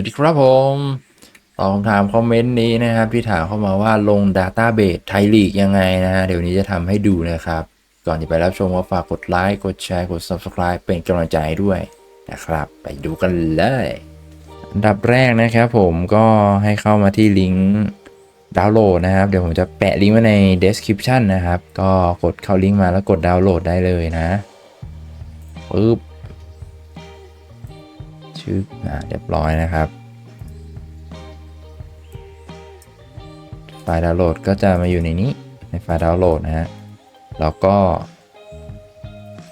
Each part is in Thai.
วัสดีครับผมตอบคำถามคอมเมนต์นี้นะครับที่ถามเข้ามาว่าลง Database ไทยลีกยังไงนะ เดี๋ยวนี้จะทำให้ดูนะครับ ก่อนจะไปรับชมก็ฝากกดไลค์กดแชร์กด Subscribe เป็นกำลังใจให้ด้วยนะครับ ไปดูกันเลยอันดับแรกนะครับผมก็ให้เข้ามาที่ลิงก์ดาวน์โหลดนะครับ เดี๋ยวผมจะแปะลิงก์ไว้ใน description นะครับ ก็กดเข้าลิงก์มาแล้วกดดาวน์โหลดได้เลยนะปึ๊บ ชื่ออ่าเรียบร้อยนะครับ ไฟล์ดาวน์โหลดก็จะมาอยู่ในนี้ในไฟล์ดาวน์โหลดนะฮะแล้วก็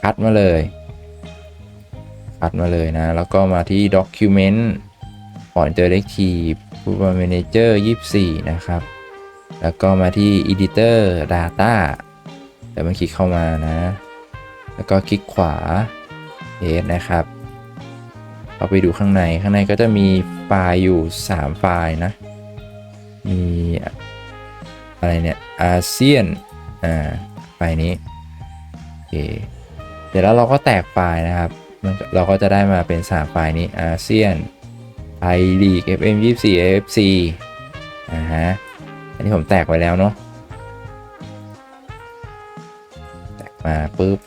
คัดมาเลยคัดมาเลยนะ แล้วก็มาที่ Document Font Interactive ผู้บริ Manager 24 นะครับ แล้วก็มาที่ Editor Data แล้วมันคลิกเข้ามานะ แล้วก็คลิกขวา Paste นะครับ เราไปดูข้างในข้างในก็จะมีไฟล์อยู่ 3 ไฟล์นะ มีอะไรเนี่ยอาเซียนอ่าไฟล์นี้โอเคเดี๋ยวแล้วเราก็แตกไฟล์นะครับ เราก็จะได้มาเป็น 3 ไฟล์นี้อาเซียนไทยลีก FM 24 AFC อ่าฮะอันนี้ผมแตกไว้แล้วเนาะแตกมาปุ๊บ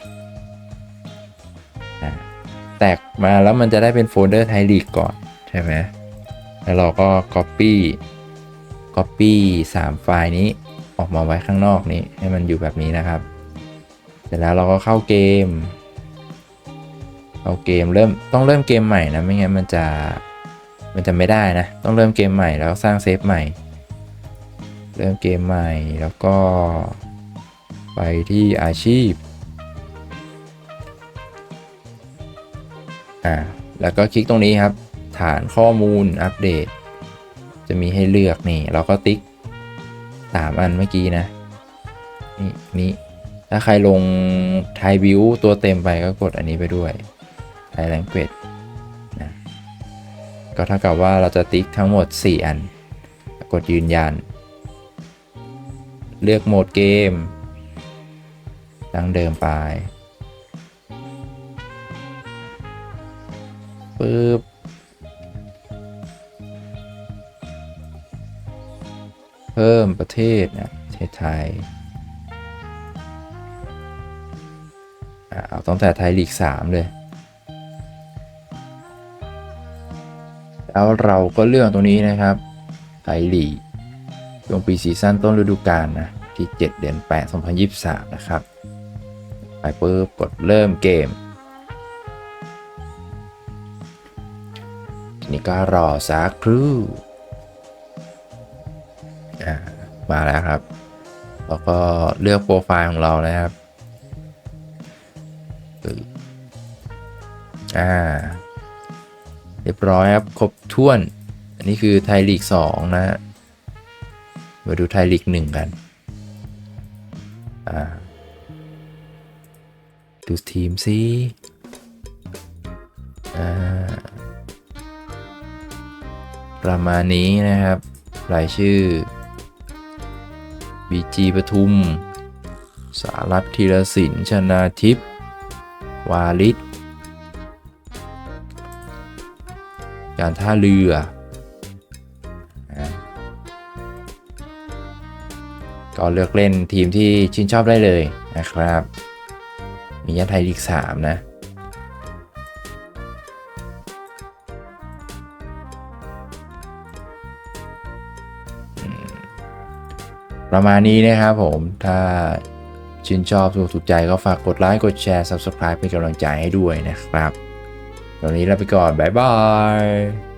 แตกมาแล้วมันจะได้เป็นโฟลเดอร์ไทยลีกก่อน ใช่ไหมแล้วเราก็ Copy Copy 3 ไฟล์นี้ออกมาไว้ข้างนอกนี้ให้มันอยู่แบบนี้นะครับ เสร็จแล้วเราก็เข้าเกม เข้าเกมเริ่มต้องเริ่มเกมใหม่นะไม่งั้นมันจะมันจะไม่ได้นะ ต้องเริ่มเกมใหม่แล้วสร้างเซฟใหม่ เริ่มเกมใหม่แล้วก็ไปที่อาชีพ อ่าแล้วก็คลิกตรงนี้ครับ ฐานข้อมูลอัปเดต จะมีให้เลือกนี่เราก็ติ๊กสามอันเมื่อกี้นะ นี่นี่ถ้าใครลงไทยวิวตัวเต็มไปก็กดอันนี้ไปด้วยไทยแลงเกจนะก็เท่ากับว่าเราจะติ๊กทั้งหมด 4 อัน กดยืนยัน เลือกโหมดเกม ดังเดิมไป ปึ๊บเพิ่มประเทศนะประเทศไทยเอาตั้งแต่ไทยลีก 3 เลย แล้วเราก็เลือกตรงนี้นะครับ ไทยลีกช่วงปีซีซั่นต้นฤดูกาลนะ ที่ 7 เดือน 8 2023 นะครับ ไปปึ๊บกดเริ่มเกม นี้ก็รอสักครู่อ่ามาแล้วครับ แล้วก็เลือกโปรไฟล์ของเรานะครับอ่า เรียบร้อยครับ ครบถ้วน อันนี้คือไทยลีก2นะฮะมาดูไทยลีก1กัน อ่า ดูทีมสิ ประมาณนี้นะครับ รายชื่อ บีจีปทุม สารัตธีรศิลป์ชนาทิพย์วาลิศการท่าเรือ ก็เลือกเล่นทีมที่ชื่นชอบได้เลยนะครับ มียันไทยลีก3นะ ประมาณนี้นะครับผมถ้าชื่นชอบถูกใจก็ฝากกดไลค์กดแชร์ Subscribe เป็นกำลังใจให้ด้วยนะครับ ตอนนี้ลาไปก่อน บ๊ายบาย